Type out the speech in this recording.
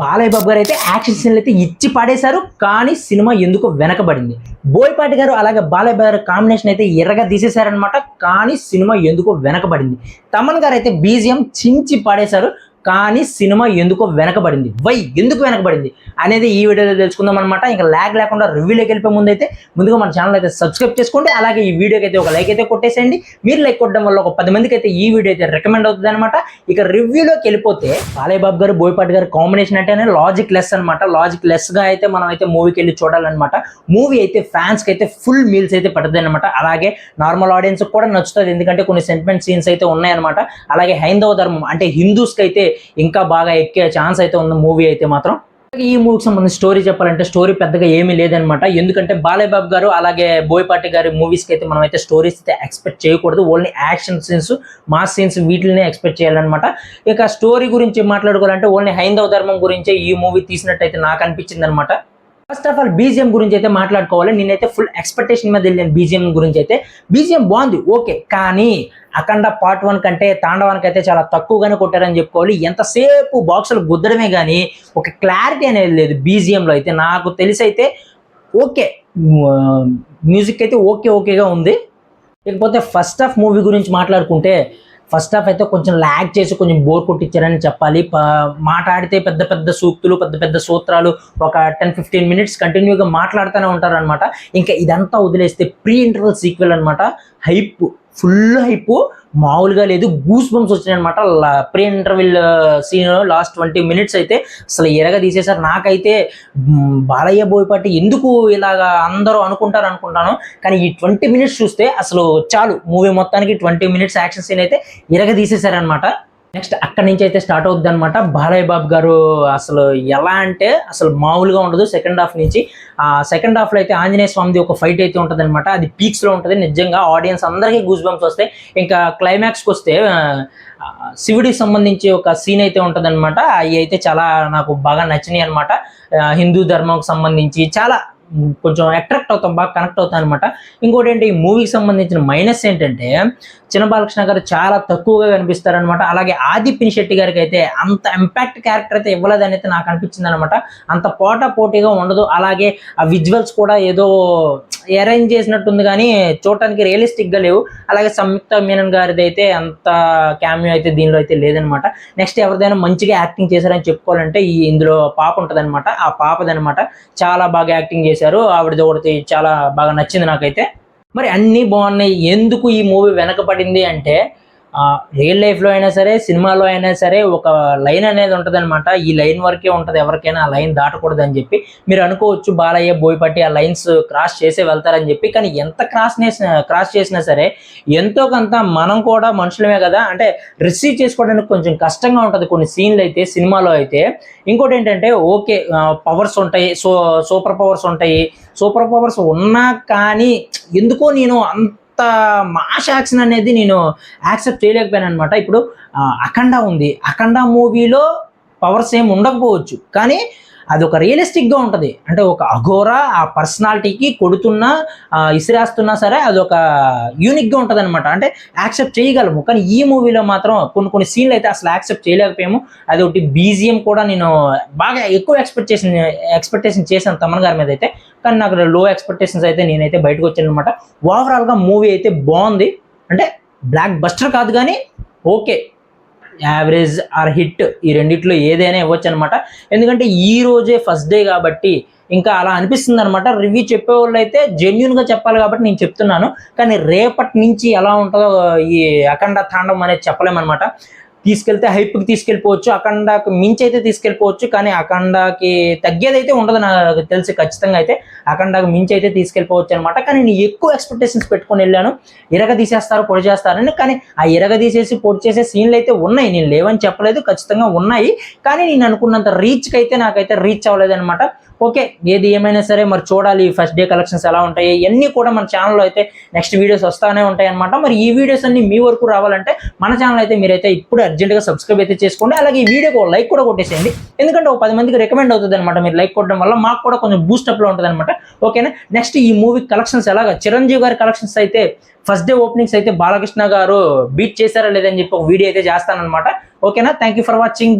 బాలయ్య బాబు గారు అయితే యాక్షన్ సీన్లు అయితే ఇచ్చి పాడేశారు కానీ సినిమా ఎందుకో వెనకబడింది. బోయపాటి గారు అలాగే బాలయ్య గారు కాంబినేషన్ అయితే ఎర్రగా తీసేశారనమాట కానీ సినిమా ఎందుకో వెనకబడింది. తమన్ గారు అయితే బీజిఎం చించి పాడేశారు కానీ సినిమా ఎందుకో వెనకబడింది. వై ఎందుకు వెనకబడింది అనేది ఈ వీడియోలో తెలుసుకుందాం అనమాట ఇంకా ల్యాగ్ లేకుండా రివ్యూలోకి వెళ్ళిపోయే ముందు అయితే ముందుగా మన ఛానల్ అయితే సబ్స్క్రైబ్ చేసుకోండి. అలాగే ఈ వీడియోకి అయితే ఒక లైక్ అయితే కొట్టేసేయండి. మీరు లైక్ కొట్టడం వల్ల ఒక పది మందికి అయితే ఈ వీడియో అయితే రికమెండ్ అవుతుంది అనమాట ఇక రివ్యూలోకి వెళ్ళిపోతే బాలయ్యబాబు గారు బోయపాటి గారు కాంబినేషన్ అంటేనే లాజిక్ లెస్ అనమాట లాజిక్ లెస్గా అయితే మనం అయితే మూవీకి వెళ్ళి చూడాలన్నమాట. మూవీ అయితే ఫ్యాన్స్కి అయితే ఫుల్ మీల్స్ అయితే పడుతుంది అనమాట అలాగే నార్మల్ ఆడియన్స్ కూడా నచ్చుతుంది. ఎందుకంటే కొన్ని సెంటిమెంట్ సీన్స్ అయితే ఉన్నాయన్నమాట. అలాగే హైందవ ధర్మం అంటే హిందూస్కి అయితే ఇంకా బాగా ఎక్కే ఛాన్స్ అయితే ఉంది మూవీ అయితే మాత్రం ఈ మూవీకి సంబంధించిన స్టోరీ చెప్పాలంటే స్టోరీ పెద్దగా ఏమీ లేదనమాట ఎందుకంటే బాలయ్య బాబు గారు అలాగే బోయపాటి గారి మూవీస్కి అయితే మనం అయితే స్టోరీస్ అయితే ఎక్స్పెక్ట్ చేయకూడదు. Only action scenes mass scenes వీటినే ఎక్స్పెక్ట్ చేయాలన్నమాట. ఇక స్టోరీ గురించి మాట్లాడుకోవాలంటే ఓన్లీ హైందవ ధర్మం గురించే ఈ మూవీ తీసినట్టయితే నాకు అనిపించింది అనమాట ఫస్ట్ ఆఫ్ ఆల్ బీజిఎం గురించి అయితే మాట్లాడుకోవాలి. నేనైతే ఫుల్ ఎక్స్పెక్టేషన్ మీద వెళ్ళాను బీజిఎం గురించి అయితే. బీజిఎం బాగుంది. ఓకే కానీ అఖండ పార్ట్ వన్ కంటే తాండవానికి అయితే చాలా తక్కువగానే కొట్టారని చెప్పుకోవాలి. ఎంతసేపు బాక్సులు గుద్దడమే కానీ ఒక క్లారిటీ అనేది లేదు బీజిఎంలో అయితే. నాకు తెలిసి అయితే ఓకే మ్యూజిక్ అయితే ఓకే ఓకేగా ఉంది. ఇకపోతే ఫస్ట్ ఆఫ్ మూవీ గురించి మాట్లాడుకుంటే ఫస్ట్ హాఫ్ అయితే కొంచెం ల్యాగ్ చేసి కొంచెం బోర్ కొట్టించారని చెప్పాలి. మాట్లాడితే పెద్ద పెద్ద సూక్తులు పెద్ద పెద్ద సూత్రాలు ఒక టెన్ ఫిఫ్టీన్ మినిట్స్ కంటిన్యూగా మాట్లాడుతూనే ఉంటారనమాట ఇంకా ఇదంతా వదిలేస్తే ప్రీ ఇంటర్వల్ సీక్వెల్ అనమాట హైప్ ఫుల్ హైప్ మామూలుగా లేదు గూస్ బంప్స్ వచ్చినాయి అనమాట pre interval scene last twenty minutes అయితే అసలు ఎరగ తీసేశారు. నాకైతే బాలయ్య బోయపాటి ఎందుకు ఇలాగా అందరూ అనుకుంటారు అనుకుంటాను. కానీ ఈ ట్వంటీ మినిట్స్ చూస్తే అసలు చాలు. మూవీ మొత్తానికి ట్వంటీ మినిట్స్ యాక్షన్ సీన్ అయితే ఇరగ తీసేశారనమాట నెక్స్ట్ అక్కడి నుంచి అయితే స్టార్ట్ అవుద్ది అనమాట బాలయ్య బాబు గారు అసలు ఎలా అంటే అసలు మామూలుగా ఉండదు. సెకండ్ హాఫ్ నుంచి ఆ సెకండ్ హాఫ్లో అయితే ఆంజనేయ స్వామిది ఒక ఫైట్ అయితే ఉంటుంది అనమాట అది పీక్స్లో ఉంటుంది. నిజంగా ఆడియన్స్ అందరికీ గూస్ బంప్స్ వస్తాయి. ఇంకా క్లైమాక్స్కి వస్తే శివుడికి సంబంధించి ఒక సీన్ అయితే ఉంటుంది అనమాట అవి అయితే చాలా నాకు బాగా నచ్చినాయి అనమాట హిందూ ధర్మంకి సంబంధించి చాలా కొంచెం అట్రాక్ట్ అవుతాం బాగా కనెక్ట్ అవుతాం అనమాట ఇంకోటి ఏంటి ఈ మూవీకి సంబంధించిన మైనస్ ఏంటంటే చిన్న బాలకృష్ణ గారు చాలా తక్కువగా కనిపిస్తారనమాట అలాగే ఆది పినిశెట్టి గారికి అయితే అంత ఇంపాక్ట్ క్యారెక్టర్ అయితే ఇవ్వలేదని అయితే నాకు అనిపించింది అనమాట అంత పోటా పోటీగా ఉండదు. అలాగే ఆ విజువల్స్ కూడా ఏదో అరేంజ్ చేసినట్టుంది కానీ చూడటానికి రియలిస్టిక్గా లేవు. అలాగే సంయుక్త మీనన్ గారిది అయితే అంత క్యామియో అయితే దీనిలో అయితే లేదనమాట నెక్స్ట్ ఎవరిదైనా మంచిగా యాక్టింగ్ చేశారని చెప్పుకోవాలంటే ఈ ఇందులో పాప ఉంటదన్నమాట. ఆ పాపదనమాట చాలా బాగా యాక్టింగ్ చేసి చేశారు. ఆవిడది ఒకటి చాలా బాగా నచ్చింది నాకైతే. మరి అన్నీ బాగున్నాయి. ఎందుకు ఈ మూవీ వెనకబడింది అంటే రియల్ లైఫ్లో అయినా సరే సినిమాలో అయినా సరే ఒక లైన్ అనేది ఉంటుందన్నమాట. ఈ లైన్ వరకే ఉంటుంది ఎవరికైనా ఆ లైన్ దాటకూడదు అని చెప్పి. మీరు అనుకోవచ్చు బాలయ్య బోయపట్టి ఆ లైన్స్ క్రాస్ చేసే వెళ్తారని చెప్పి. కానీ ఎంత క్రాస్ క్రాస్ చేసినా సరే ఎంతో కొంత మనం కూడా మనుషులమే కదా. అంటే రిసీవ్ చేసుకోవడానికి కొంచెం కష్టంగా ఉంటుంది కొన్ని సీన్లు అయితే సినిమాలో అయితే. ఇంకోటి ఏంటంటే ఓకే పవర్స్ ఉంటాయి సో సూపర్ పవర్స్ ఉంటాయి. సూపర్ పవర్స్ ఉన్నా కానీ ఎందుకో నేను అంత మాష్ యాక్షన్ అనేది నేను యాక్సెప్ట్ చేయలేకపోయాను అనమాట ఇప్పుడు అఖండ ఉంది. అఖండ మూవీలో పవర్స్ ఏమి ఉండకపోవచ్చు. కానీ అది ఒక రియలిస్టిక్గా ఉంటుంది. అంటే ఒక అఘోరా ఆ పర్సనాలిటీకి కొడుతున్నా ఇసిరేస్తున్నా సరే అది ఒక యూనిక్గా ఉంటుంది అనమాట అంటే యాక్సెప్ట్ చేయగలము. కానీ ఈ మూవీలో మాత్రం కొన్ని కొన్ని సీన్లు అయితే అసలు యాక్సెప్ట్ చేయలేకపోయాము. అదొకటి బీజియం కూడా నేను బాగా ఎక్కువ ఎక్స్పెక్ట్ చేసిన ఎక్స్పెక్టేషన్ చేశాను తమన్ గారి మీద అయితే. కానీ నాకు లో ఎక్స్పెక్టేషన్స్ అయితే నేనైతే బయటకు వచ్చాను అనమాట ఓవరాల్గా మూవీ అయితే బాగుంది. అంటే బ్లాక్ బస్టర్ కాదు కానీ ఓకే యావరేజ్ ఆర్ హిట్ ఈ రెండిట్లో ఏదైనా ఇవ్వచ్చు అనమాట ఎందుకంటే ఈ రోజే ఫస్ట్ డే కాబట్టి ఇంకా అలా అనిపిస్తుంది అనమాట రివ్యూ చెప్పేవాళ్ళు అయితే జెన్యున్గా చెప్పాలి కాబట్టి నేను చెప్తున్నాను. కానీ రేపటి నుంచి ఎలా ఉంటుందో ఈ అఖండ తాండం అనేది చెప్పలేమన్నమాట. తీసుకెళ్తే హైప్కి తీసుకెళ్ళిపోవచ్చు అఖండాకి మించి అయితే తీసుకెళ్ళిపోవచ్చు కానీ అఖండాకి తగ్గేదైతే ఉండదు నాకు తెలిసి ఖచ్చితంగా అయితే. అఖండాకి మించి అయితే తీసుకెళ్ళిపోవచ్చు అనమాట కానీ నేను ఎక్కువ ఎక్స్పెక్టేషన్స్ పెట్టుకొని వెళ్ళాను. ఇరగ తీసేస్తారు పొడి చేస్తారని. కానీ ఆ ఇరగ తీసేసి పొడి చేసే సీన్లు అయితే ఉన్నాయి. నేను లేవని చెప్పలేదు ఖచ్చితంగా ఉన్నాయి. కానీ నేను అనుకున్నంత రీచ్కి అయితే నాకైతే రీచ్ అవ్వలేదు అనమాట ఓకే ఏది ఏమైనా సరే మరి చూడాలి ఫస్ట్ డే కలెక్షన్స్ ఎలా ఉంటాయి ఇవన్నీ కూడా మన ఛానల్లో అయితే నెక్స్ట్ వీడియోస్ వస్తానే ఉంటాయి అనమాట మరి ఈ వీడియోస్ అన్ని మీ వరకు రావాలంటే మన ఛానల్ అయితే మీరైతే ఇప్పుడు అర్జెంట్గా సబ్స్క్రైబ్ అయితే చేసుకోండి. అలాగే ఈ వీడియోకి లైక్ కూడా కొట్టేసేయండి. ఎందుకంటే ఒక పది మందికి రికమెండ్ అవుతుంది అనమాట మీరు లైక్ కొట్టడం వల్ల మాకు కూడా కొంచెం బూస్టప్లో ఉంటుంది అనమాట ఓకేనా నెక్స్ట్ ఈ మూవీ కలెక్షన్స్ ఎలాగా? చిరంజీవి గారి కలెక్షన్స్ అయితే ఫస్ట్ డే ఓపెనింగ్స్ అయితే బాలకృష్ణ గారు బీట్ చేశారా లేదని చెప్పి ఒక వీడియో అయితే చేస్తానమాట ఓకేనా థ్యాంక్ యూ ఫర్ వాచింగ్